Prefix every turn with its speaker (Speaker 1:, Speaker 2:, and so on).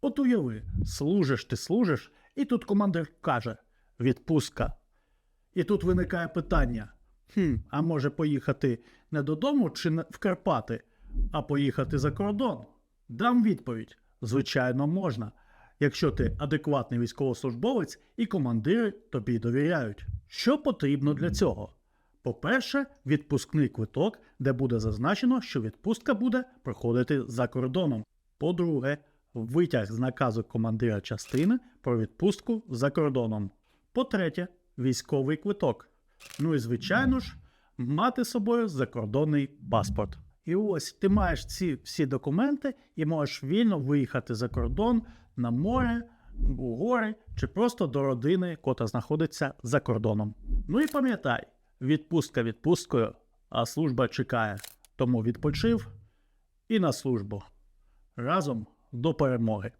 Speaker 1: От уяви, служиш ти служиш, і тут командир каже відпустка. І тут виникає питання: хм, а може поїхати не додому чи в Карпати, а поїхати за кордон? Дам відповідь: звичайно, можна, якщо ти адекватний військовослужбовець і командири тобі довіряють. Що потрібно для цього? По-перше, відпускний квиток, де буде зазначено, що відпустка буде проходити за кордоном. По-друге, витяг з наказу командира частини про відпустку за кордоном. По-третє, військовий квиток. Ну і звичайно ж, мати з собою закордонний паспорт. І ось ти маєш ці всі документи і можеш вільно виїхати за кордон на море, у гори чи просто до родини, котра знаходиться за кордоном. Ну і пам'ятай, відпустка відпусткою, а служба чекає. Тому відпочив і на службу. Разом до перемоги.